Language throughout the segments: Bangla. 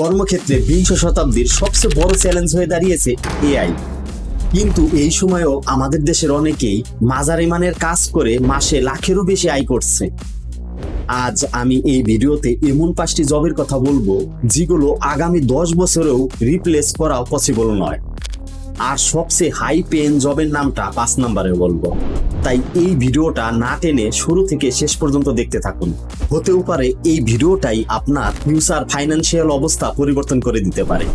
কর্মক্ষেত্রে বিংশ শতাব্দীর সবচেয়ে বড় চ্যালেঞ্জ হয়ে দাঁড়িয়েছে এআই কিন্তু এই সময়েও আমাদের দেশের অনেকেই মাঝারি মানের কাজ করে মাসে লাখেরও বেশি আয় করছে। আজ আমি এই ভিডিওতে এমন পাঁচটি জবের কথা বলব, যেগুলো আগামী দশ বছরেও রিপ্লেস করা পসিবল নয়। আর সবচেয়ে হাই পেন জবের নামটা পাঁচ নম্বরে বলব। তাই এই ভিডিওটা না টেনে শুরু থেকে শেষ পর্যন্ত দেখতে থাকুন। হতেও পারে এই ভিডিওটাই আপনার ফিউচার ফাইন্যান্সিয়াল অবস্থা পরিবর্তন করে দিতে পারে।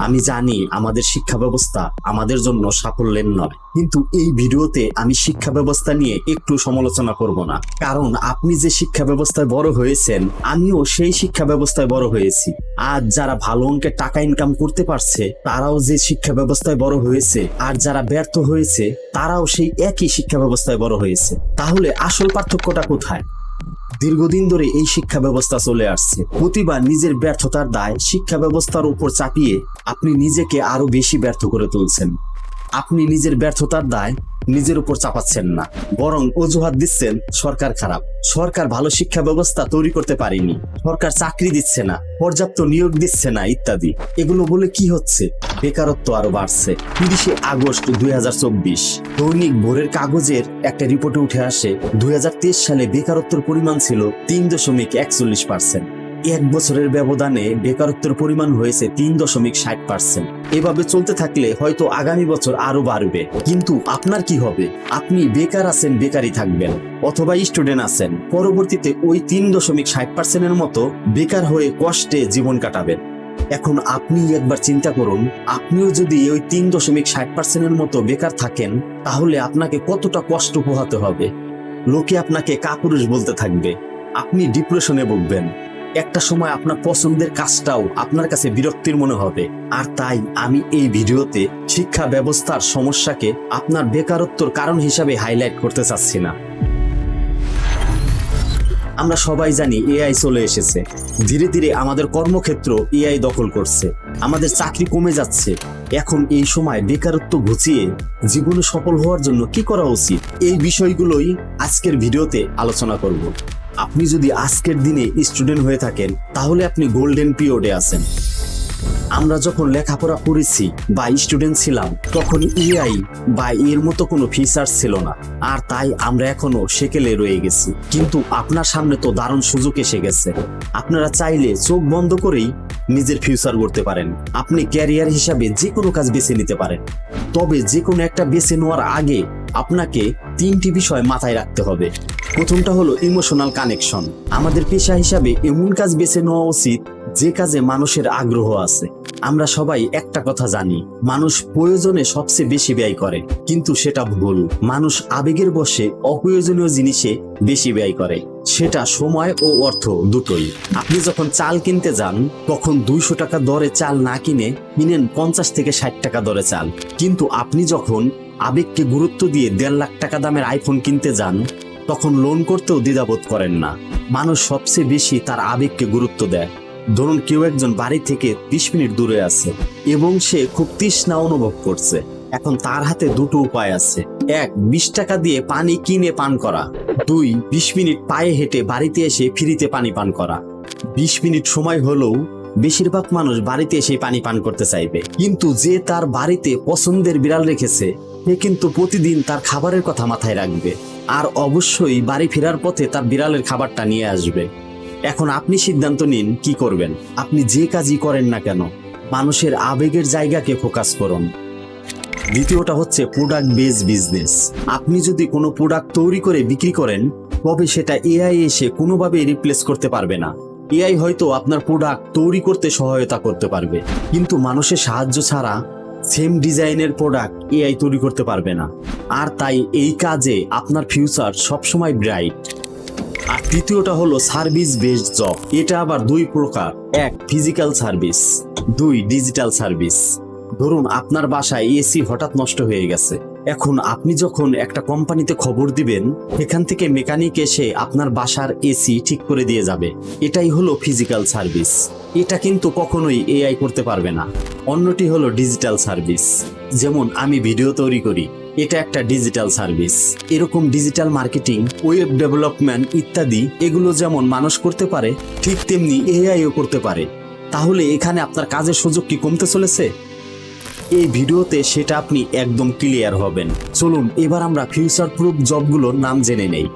আমি জানি আমাদের শিক্ষা ব্যবস্থা আমাদের জন্য সাফল্যের নয়। কিন্তু এই ভিডিওতে আমি শিক্ষা ব্যবস্থা নিয়ে একটু সমালোচনা করব না। কারণ আপনি যে শিক্ষা ব্যবস্থায় বড় হয়েছেন, আমিও সেই শিক্ষা ব্যবস্থায় বড় হয়েছি। আজ যারা ভালো অঙ্কের টাকা ইনকাম করতে পারছে, তারাও যে শিক্ষা ব্যবস্থায় বড় হয়েছে, আর যারা ব্যর্থ হয়েছে, তারাও সেই একই শিক্ষা ব্যবস্থায় বড় হয়েছে। তাহলে আসল পার্থক্যটা কোথায়? দীর্ঘদিন ধরে এই শিক্ষা ব্যবস্থা চলে আসছে। প্রতিবার নিজের ব্যর্থতার দায় শিক্ষা ব্যবস্থার উপর চাপিয়ে আপনি নিজেকে আরও বেশি ব্যর্থ করে তুলছেন। আপনি নিজের ব্যর্থতার দায় নিজের উপর চাপাচ্ছেন না, বরং অজুহাত দিচ্ছেন সরকার খারাপ। সরকার ভালো শিক্ষা ব্যবস্থা তৈরি করতে পারেনি, সরকার চাকরি দিচ্ছে না, পর্যাপ্ত নিয়োগ দিচ্ছে না ইত্যাদি। এগুলো বলে কি হচ্ছে? বেকারত্ব আরও বাড়ছে। তিরিশে আগস্ট দুই হাজার চব্বিশ, দৈনিক ভোরের কাগজের একটা রিপোর্টে উঠে আসে, দুই হাজার তেইশ সালে বেকারত্বের পরিমাণ ছিল তিন দশমিক একচল্লিশ পার্সেন্ট। এক বছরের ব্যবধানে বেকারত্বের পরিমাণ হয়েছে তিন দশমিক ষাট পার্সেন্ট। এভাবে চলতে থাকলে হয়তো আগামী বছর আরও বাড়বে। কিন্তু আপনার কি হবে? আপনি বেকার আছেন, বেকারই থাকবেন, অথবা স্টুডেন্ট আছেন। পরবর্তীতে ওই তিন দশমিক ষাট পার্সেন্টের মতো বেকার হয়ে কষ্টে জীবন কাটাবেন। এখন আপনি একবার চিন্তা করুন, আপনিও যদি ওই তিন দশমিক ষাট পার্সেন্টের মতো বেকার থাকেন, তাহলে আপনাকে কতটা কষ্ট পোহাতে হবে? লোকে আপনাকে কাপুরুষ বলতে থাকবে। আপনি ডিপ্রেশনে ভুগবেন। একটা সময় আপনার পছন্দের কাজটাও আপনার কাছে বিরক্তির মনে হবে। আর তাই আমি এই ভিডিওতে শিক্ষা ব্যবস্থার সমস্যাকে আপনার বেকারত্বর কারণ হিসাবে হাইলাইট করতে চাচ্ছি না। আমরা সবাই জানি এআই চলে এসেছে। ধীরে ধীরে আমাদের কর্মক্ষেত্র এআই দখল করছে। আমাদের চাকরি কমে যাচ্ছে। এখন এই সময় বেকারত্ব ঘুচিয়ে জীবনে সফল হওয়ার জন্য কি করা উচিত? এই বিষয়গুলোই আজকের ভিডিওতে আলোচনা করব। আপনি যদি আজকের দিনে স্টুডেন্ট হয়ে থাকেন তাহলে আপনি গোল্ডেন পিরিয়ডে আছেন। আমরা যখন লেখাপড়া করেছি বা স্টুডেন্ট ছিলাম, তখন ইআই বা এর মতো কোনো ফিচার্স ছিল না। আর তাই আমরা এখনও সেকেলে রয়ে গেছি। কিন্তু আপনার সামনে তো দারুণ সুযোগ এসে গেছে। আপনারা চাইলে চোখ বন্ধ করেই নিজের ফিউচার করতে পারেন। আপনি ক্যারিয়ার হিসাবে যে কোনো কাজ বেছে নিতে পারেন। তবে যে কোনো একটা বেছে নেওয়ার আগে আপনাকে তিনটি বিষয় মাথায় রাখতে হবে। প্রথমটা হলো ইমোশনাল কানেকশন আমাদের পেশা হিসাবে এমন কাজ বেছে নেওয়া উচিত যে কাজে মানুষের আগ্রহ আছে। আমরা সবাই একটা কথা জানি, মানুষ প্রয়োজনে সবচেয়ে বেশি ব্যয় করে, কিন্তু সেটা ভুল। মানুষ আবেগের বসে অপ্রয়োজনীয় জিনিসে বেশি ব্যয় করে, সেটা সময় ও অর্থ দুটোই। আপনি যখন চাল কিনতে যান, তখন দুইশো টাকা দরে চাল না কিনে কিনেন পঞ্চাশ থেকে ষাট টাকা দরে চাল। কিন্তু আপনি যখন আবেগকে গুরুত্ব দিয়ে দেড় লাখ টাকা দামের আইফোন কিনতে যান, তখন লোন করতেও দ্বিধাবোধ করেন না। মানুষ সবচেয়ে বেশি তার আবেগকে গুরুত্ব দেয়। ধরুন কেউ একজন বাড়ি থেকে বিশ মিনিট দূরে আছে এবং সে খুব তৃষ্ণা অনুভব করছে। এখন তার হাতে দুটো উপায় আছে। এক, বিশ টাকা দিয়ে পানি কিনে পান করা। দুই, বিশ মিনিট পায়ে হেঁটে বাড়িতে এসে ফ্রিতে পানি পান করা। বিশ মিনিট সময় হলেও বেশিরভাগ মানুষ বাড়িতে এসে পানি পান করতে চাইবে। কিন্তু যে তার বাড়িতে পছন্দের বিড়াল রেখেছে, সে কিন্তু প্রতিদিন তার খাবারের কথা মাথায় রাখবে। আর অবশ্যই বাড়ি ফেরার পথে তার বিড়ালের খাবারটা নিয়ে আসবে। এখন আপনি সিদ্ধান্ত নিন কি করবেন। আপনি যে কাজই করেন না কেন, মানুষের আবেগের জায়গাকে ফোকাস করুন। দ্বিতীয়টা হচ্ছে প্রোডাক্ট বেস বিজনেস আপনি যদি কোনো প্রোডাক্ট তৈরি করে বিক্রি করেন, তবে সেটা এআই এসে কোনোভাবে রিপ্লেস করতে পারবে না। এআই হয়তো আপনার প্রোডাক্ট তৈরি করতে সহায়তা করতে পারবে, কিন্তু মানুষের সাহায্য ছাড়া সেম ডিজাইনের প্রোডাক্ট এআই তৈরি করতে পারবে না। আর তাই এই কাজে আপনার ফিউচার সবসময় ব্রাইট আর তৃতীয়টা হলো সার্ভিস বেসড জব। এটা আবার দুই প্রকার। এক, ফিজিক্যাল সার্ভিস। দুই, ডিজিটাল সার্ভিস। ধরুন, আপনার বাসায় এসি হঠাৎ নষ্ট হয়ে গেছে। এখন আপনি যখন একটা কোম্পানিতে খবর দিবেন এখান থেকে মেকানিক এসে আপনার বাসার এসি ঠিক করে দিয়ে যাবে। এটাই হলো ফিজিক্যাল সার্ভিস। এটা কিন্তু কখনোই এআই করতে পারবে না। অন্যটি হলো ডিজিটাল সার্ভিস যেমন আমি ভিডিও তৈরি করি, এটা একটা ডিজিটাল সার্ভিস এরকম ডিজিটাল মার্কেটিং ওয়েব ডেভেলপমেন্ট ইত্যাদি, এগুলো যেমন মানুষ করতে পারে, ঠিক তেমনি এআইও করতে পারে। তাহলে এখানে আপনার কাজের সুযোগ কি কমতে চলেছে? এই ভিডিওতে সেটা আপনি একদম ক্লিয়ার হবেন। চলুন, এবার আমরা ফিউচার প্রুফ জবগুলোর নাম জেনে নেই।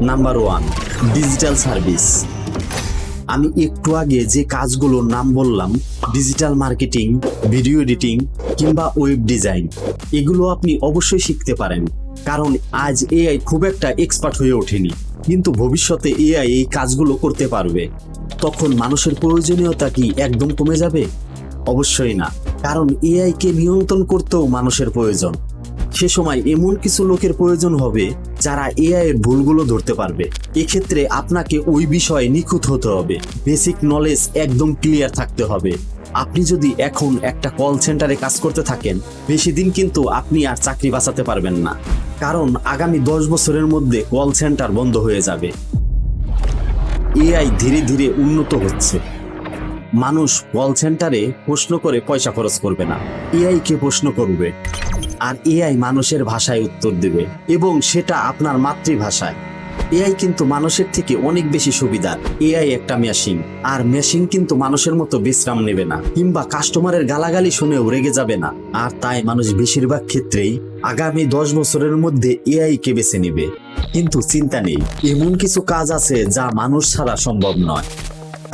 নাম্বার ওয়ান ডিজিটাল সার্ভিস আমি একটু আগে যে কাজগুলোর নাম বললাম ডিজিটাল মার্কেটিং ভিডিও এডিটিং কিংবা ওয়েব ডিজাইন এগুলো আপনি অবশ্যই শিখতে পারেন। কারণ আজ এআই খুব একটা এক্সপার্ট হয়ে ওঠেনি। কিন্তু ভবিষ্যতে এআই এই কাজগুলো করতে পারবে। তখন মানুষের প্রয়োজনীয়তা কি একদম কমে যাবে? অবশ্যই না। কারণ এআইকে নিয়ন্ত্রণ করতেও মানুষের প্রয়োজন। সে সময় এমন কিছু লোকের প্রয়োজন হবে যারা এআই এর ভুলগুলো ধরতে পারবে। এক্ষেত্রে আপনাকে ওই বিষয়ে নিখুঁত হতে হবে। বেসিক নলেজ একদম ক্লিয়ার থাকতে হবে। আপনি যদি এখন একটা কল সেন্টারে কাজ করতে থাকেন, বেশি দিন কিন্তু আপনি আর চাকরি বাঁচাতে পারবেন না। কারণ আগামী দশ বছরের মধ্যে কল সেন্টার বন্ধ হয়ে যাবে। এআই ধীরে ধীরে উন্নত হচ্ছে। মানুষ কল সেন্টারে প্রশ্ন করে পয়সা খরচ করবে না। এআই কে প্রশ্ন করবে? আর এআই মানুষের ভাষায় উত্তর দেবে এবং সেটা আপনার মাতৃভাষায়। এআই কিন্তু মানুষের থেকে অনেক বেশি সুবিধা এআই একটা মেশিন, আর মেশিন কিন্তু মানুষের মতো বিশ্রাম নেবে না, কিংবা কাস্টমারের গালাগালি শুনেও রেগে যাবে না। আর তাই মানুষ বেশিরভাগ ক্ষেত্রেই আগামী দশ বছরের মধ্যে এআই কে বেছে নেবে। কিন্তু চিন্তা নেই, এমন কিছু কাজ আছে যা মানুষ ছাড়া সম্ভব নয়।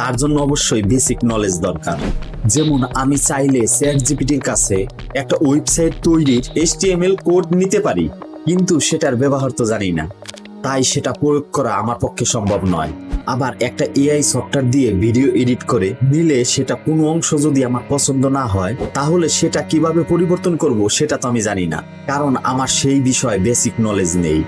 তার জন্য অবশ্যই বেসিক নলেজ দরকার। যেমন আমি চাইলে চ্যাট জিপিটির কাছে একটা ওয়েবসাইট তৈরির এইচটিএমএল কোড নিতে পারি, কিন্তু সেটার ব্যবহার তো জানি না। তাই সেটা প্রয়োগ করা আমার পক্ষে সম্ভব নয়। আবার একটা এআই সফটওয়্যার দিয়ে ভিডিও এডিট করে নিলে সেটা কোনো অংশ যদি আমার পছন্দ না হয়, তাহলে সেটা কীভাবে পরিবর্তন করব সেটা তো আমি জানি না। কারণ আমার সেই বিষয়ে বেসিক নলেজ নেই।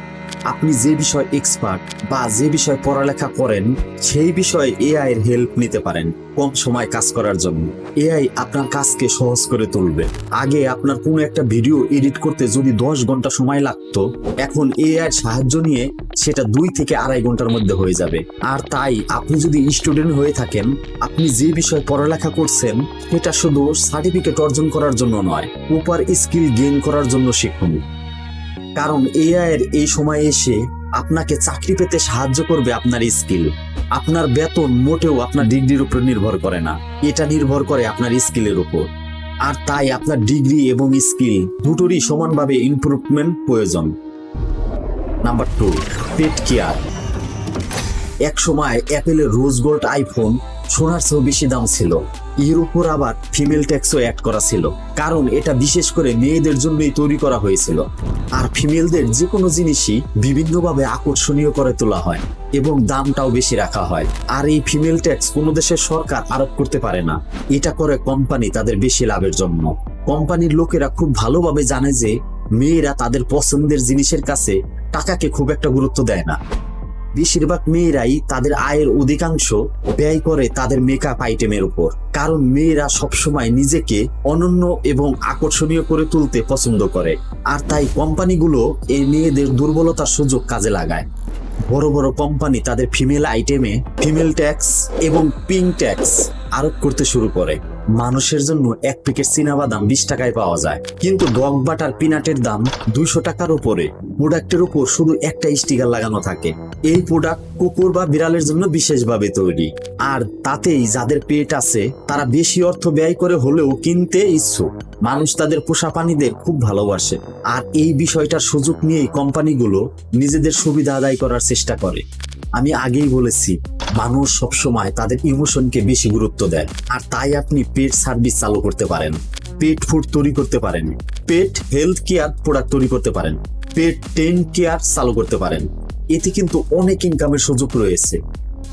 আপনি যে বিষয় এক্সপার্ট বা যে বিষয়ে পড়ালেখা করেন, সেই বিষয়ে এআই এর হেল্প নিতে পারেন কম সময় কাজ করার জন্য। এআই আপনার কাজকে সহজ করে তুলবে। আগে আপনার কোনো একটা ভিডিও এডিট করতে যদি দশ ঘণ্টা সময় লাগতো, এখন এআই সাহায্য নিয়ে সেটা দুই থেকে আড়াই ঘণ্টার মধ্যে হয়ে যাবে। আর তাই আপনি যদি স্টুডেন্ট হয়ে থাকেন, আপনি যে বিষয়ে পড়ালেখা করছেন, সেটা শুধু সার্টিফিকেট অর্জন করার জন্য নয় উপর স্কিল গেইন করার জন্য শিখুন। কারণ এআই এর এই সময় এসে আপনাকে চাকরি পেতে সাহায্য করবে আপনার স্কিল। আপনার বেতন মোটেও আপনার ডিগ্রির উপর নির্ভর করে না। এটা নির্ভর করে আপনার স্কিলের উপর। আর তাই আপনার ডিগ্রি এবং স্কিল দুটোরই সমানভাবে ইমপ্রুভমেন্ট প্রয়োজন। Number two pet care. এক সময় অ্যাপেলের রোজ গোল্ড আইফোন সোনার চেয়েও বেশি দাম ছিল। এর উপর আবার ফিমেল ট্যাক্সও অ্যাড করা ছিল, কারণ এটা বিশেষ করে মেয়েদের জন্যই তৈরি করা হয়েছিল। আর ফিমেলদের যে কোনো জিনিসই বিভিন্নভাবে আকর্ষণীয় করে তোলা হয় এবং দামটাও বেশি রাখা হয়। আর এই ফিমেল ট্যাক্স কোনো দেশের সরকার আরোপ করতে পারে না। এটা করে কোম্পানি তাদের বেশি লাভের জন্য। কোম্পানির লোকেরা খুব ভালোভাবে জানে যে, মেয়েরা তাদের পছন্দের জিনিসের কাছে টাকাকে খুব একটা গুরুত্ব দেয় না। বেশিরভাগ মেয়েরাই তাদের আয়ের অধিকাংশ ব্যয় করে তাদের মেকআপ আইটেমের উপর। কারণ মেয়েরা সবসময় নিজেকে অনন্য এবং আকর্ষণীয় করে তুলতে পছন্দ করে। আর তাই কোম্পানিগুলো এই মেয়েদের দুর্বলতার সুযোগ কাজে লাগায়। বড় বড় কোম্পানি তাদের ফিমেল আইটেমে ফিমেল ট্যাক্স এবং পিঙ্ক ট্যাক্স আরোপ করতে শুরু করে। মানুষের জন্য এক প্যাকেট বাদাম বিশ টাকায় পাওয়া যায়। কিন্তু ডগ বাটার পিনাটের দাম দুইশো টাকার উপরে। প্রোডাক্টের উপর শুধু একটা স্টিকার লাগানো থাকে। এই প্রোডাক্ট কুকুর বা বিড়ালের জন্য বিশেষভাবে তৈরি। আর তাতেই যাদের পেট আছে, তারা বেশি অর্থ ব্যয় করে হলেও কিনতে ইচ্ছুক। মানুষ তাদের পোষা প্রাণীদের খুব ভালোবাসে। আর এই বিষয়টার সুযোগ নিয়েই কোম্পানিগুলো নিজেদের সুবিধা আদায় করার চেষ্টা করে। আমি আগেই বলেছি, মানুষ সবসময় তাদের ইমোশনকে বেশি গুরুত্ব দেয়। আর তাই আপনি পেট সার্ভিস চালু করতে পারেন। পেট ফুড তৈরি করতে পারেন। পেট হেলথ কেয়ার প্রোডাক্ট তৈরি করতে পারেন। পেট টেন কেয়ার চালু করতে পারেন। এতে কিন্তু অনেক ইনকামের সুযোগ রয়েছে।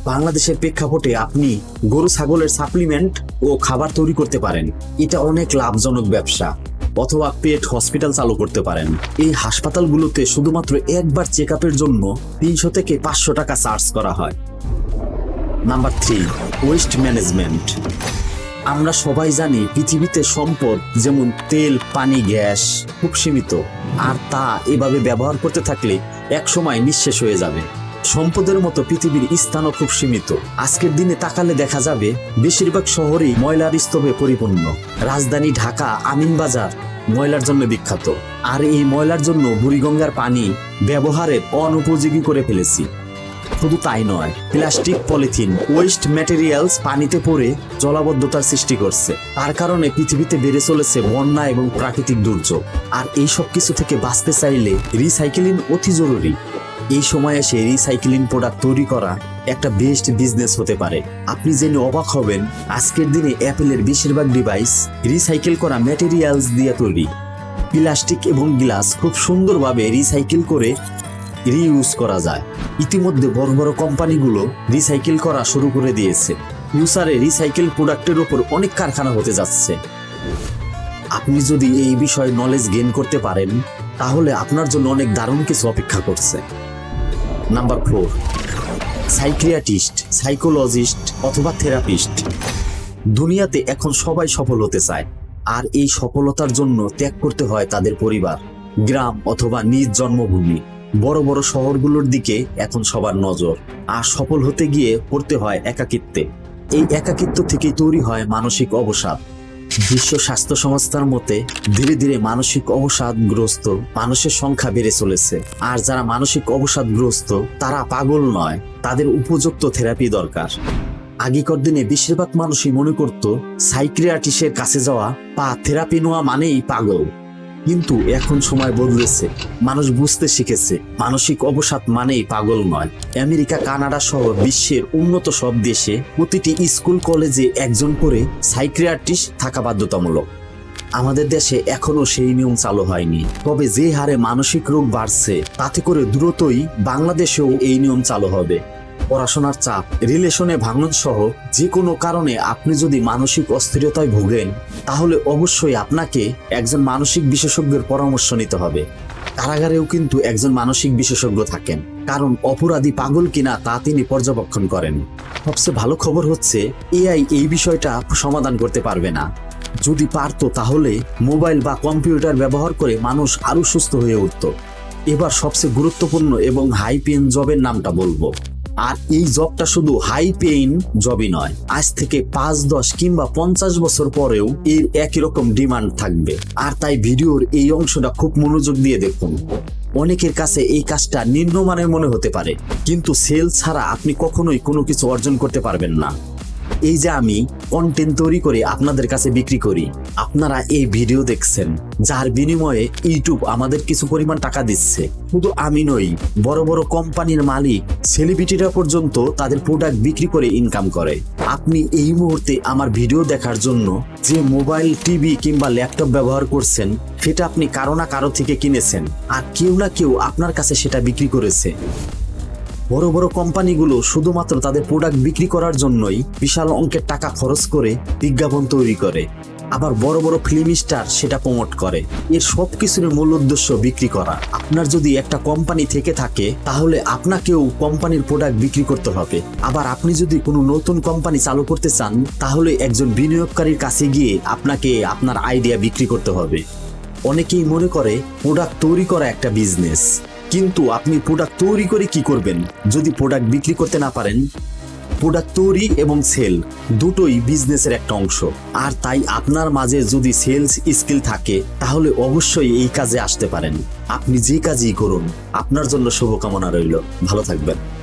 বাংলাদেশের প্রেক্ষাপটে আপনি গরু, ছাগলের সাপ্লিমেন্ট ও খাবার তৈরি করতে পারেন। এটা অনেক লাভজনক ব্যবসা। অথবা পেট হসপিটাল চালু করতে পারেন। এই হাসপাতালগুলোতে শুধুমাত্র একবার চেক জন্য তিনশো থেকে পাঁচশো টাকা চার্জ করা হয়। Number three, waste management. আমরা সবাই জানি পৃথিবীতে সম্পদ যেমন তেল, পানি, গ্যাস খুব সীমিত। আর তা এভাবে ব্যবহার করতে থাকলে এক সময় নিঃশেষ হয়ে যাবে। সম্পদের মতো পৃথিবীর স্থানও খুব সীমিত। আজকের দিনে তাকালে দেখা যাবে, বেশিরভাগ শহরেই ময়লার স্তূপে পরিপূর্ণ। রাজধানী ঢাকা, আমিনবাজার ময়লার জন্য বিখ্যাত। আর এই ময়লার জন্য বুড়িগঙ্গার পানি ব্যবহারের অনুপযোগী করে ফেলেছি। শুধু তাই নয়, প্লাস্টিক, পলিথিন ওয়েস্ট ম্যাটেরিয়ালস পানিতে পড়ে জলাবদ্ধতার সৃষ্টি করছে। তার কারণে পৃথিবীতে বেড়ে চলেছে বন্যা এবং প্রাকৃতিক দুর্যোগ। আর এই সব কিছু থেকে বাঁচতে চাইলে রিসাইকেলিং অতি জরুরি। এই সময় এসে রিসাইক্লিং প্রোডাক্ট তৈরি করা একটা বেস্ট বিজনেস হতে পারে। আপনি জেনে অবাক হবেন, আজকের দিনে অ্যাপেলের বেশিরভাগ ডিভাইস রিসাইকেল করা ম্যাটেরিয়ালস দিয়ে তৈরি। প্লাস্টিক এবং গ্লাস খুব সুন্দরভাবে রিসাইকেল করে রিইউজ করা যায়। ইতিমধ্যে বড় বড় কোম্পানিগুলো রিসাইকেল করা শুরু করে দিয়েছে। ফিউচারে রিসাইকেল প্রোডাক্টের ওপর অনেক কারখানা হতে যাচ্ছে। আপনি যদি এই বিষয়ে নলেজ গেইন করতে পারেন, তাহলে আপনার জন্য অনেক দারুণ কিছু অপেক্ষা করছে। Number four. সাইক্রিয়াটিস্ট সাইকোলজিস্ট অথবা থেরাপিস্ট। দুনিয়াতে এখন সবাই সফল হতে চায়, আর এই সফলতার জন্য ত্যাগ করতে হয় তাদের পরিবার, গ্রাম অথবা নিজ জন্মভূমি। বড় বড় শহরগুলোর দিকে এখন সবার নজর, আর সফল হতে গিয়ে পড়তে হয় একাকিত্বে। এই একাকিত্ব থেকেই তৈরি হয় মানসিক অবসাদ। বিশ্ব স্বাস্থ্য সংস্থার মতে, ধীরে ধীরে মানসিক অবসাদগ্রস্ত মানুষের সংখ্যা বেড়ে চলেছে। আর যারা মানসিক অবসাদগ্রস্ত, তারা পাগল নয়, তাদের উপযুক্ত থেরাপি দরকার। আগেকার দিনে বেশিরভাগ মানুষই মনে করত সাইক্রিয়াটিসের কাছে যাওয়া বা থেরাপি নেওয়া মানেই পাগল। কিন্তু এখন সময় বদলেছে। মানুষ বুঝতে শিখেছে, মানসিক অবসাদ মানেই পাগল নয়। আমেরিকা, কানাডা সহ বিশ্বের উন্নত সব দেশে প্রতিটি স্কুল, কলেজে একজন করে সাইক্রিয়াটিস্ট থাকা বাধ্যতামূলক। আমাদের দেশে এখনও সেই নিয়ম চালু হয়নি। তবে যে হারে মানসিক রোগ বাড়ছে, তাতে করে দ্রুতই বাংলাদেশেও এই নিয়ম চালু হবে। পড়াশোনার চাপ, রিলেশনে ভাঙন সহ যে কোনো কারণে আপনি যদি মানসিক অস্থিরতায় ভোগেন, তাহলে অবশ্যই আপনাকে একজন মানসিক বিশেষজ্ঞের পরামর্শ নিতে হবে। কারাগারেও কিন্তু একজন মানসিক বিশেষজ্ঞ থাকেন, কারণ অপরাধী পাগল কিনা তা তিনি পর্যবেক্ষণ করেন। সবচেয়ে ভালো খবর হচ্ছে, এআই এই বিষয়টা সমাধান করতে পারবে না। যদি পারতো তাহলে মোবাইল বা কম্পিউটার ব্যবহার করে মানুষ আরও সুস্থ হয়ে উঠত। এবার সবচেয়ে গুরুত্বপূর্ণ এবং হাই পেন জবের নামটা বলব। আর এই জবটা শুধু হাই পেইন জবই নয়, আজ থেকে পাঁচ, দশ কিংবা পঞ্চাশ বছর পরেও এর একই রকম ডিমান্ড থাকবে। আর তাই ভিডিওর এই অংশটা খুব মনোযোগ দিয়ে দেখুন। অনেকের কাছে এই কাজটা নিম্নমানের মনে হতে পারে, কিন্তু সেল ছাড়া আপনি কখনোই কোনো কিছু অর্জন করতে পারবেন না। এই যে আমি কন্টেন্ট তৈরি করে আপনাদের কাছে বিক্রি করি, আপনারা এই ভিডিও দেখছেন, যার বিনিময়ে ইউটিউব আমাদের কিছু পরিমাণ টাকা দিচ্ছে। শুধু আমি নই, বড় বড় কোম্পানির মালিক সেলিব্রিটিরা পর্যন্ত তাদের প্রোডাক্ট বিক্রি করে ইনকাম করে। আপনি এই মুহূর্তে আমার ভিডিও দেখার জন্য যে মোবাইল টিভি কিংবা ল্যাপটপ ব্যবহার করছেন, সেটা আপনি কারও না কারও থেকে কিনেছেন, আর কেউ না কেউ আপনার কাছে সেটা বিক্রি করেছে। বড় বড় কোম্পানিগুলো শুধুমাত্র তাদের প্রোডাক্ট বিক্রি করার জন্যই বিশাল অঙ্কের টাকা খরচ করে বিজ্ঞাপন তৈরি করে। আবার বড় বড় ফিল্ম স্টার সেটা প্রমোট করে। এর সব কিছুর মূল উদ্দেশ্য বিক্রি করা। আপনার যদি একটা কোম্পানি থেকে থাকে, তাহলে আপনাকেও কোম্পানির প্রোডাক্ট বিক্রি করতে হবে। আবার আপনি যদি কোনো নতুন কোম্পানি চালু করতে চান, তাহলে একজন বিনিয়োগকারীর কাছে গিয়ে আপনাকে আপনার আইডিয়া বিক্রি করতে হবে। অনেকেই মনে করে প্রোডাক্ট তৈরি করা একটা বিজনেস কিন্তু আপনি প্রোডাক্ট তৈরি করে কি করবেন? যদি প্রোডাক্ট বিক্রি করতে না পারেন প্রোডাক্ট তৈরি এবং সেল দুটোই বিজনেসের একটা অংশ। আর তাই আপনার মাঝে যদি সেলস স্কিল থাকে, তাহলে অবশ্যই এই কাজে আসতে পারেন। আপনি যে কাজই করুন, আপনার জন্য শুভকামনা রইল। ভালো থাকবেন।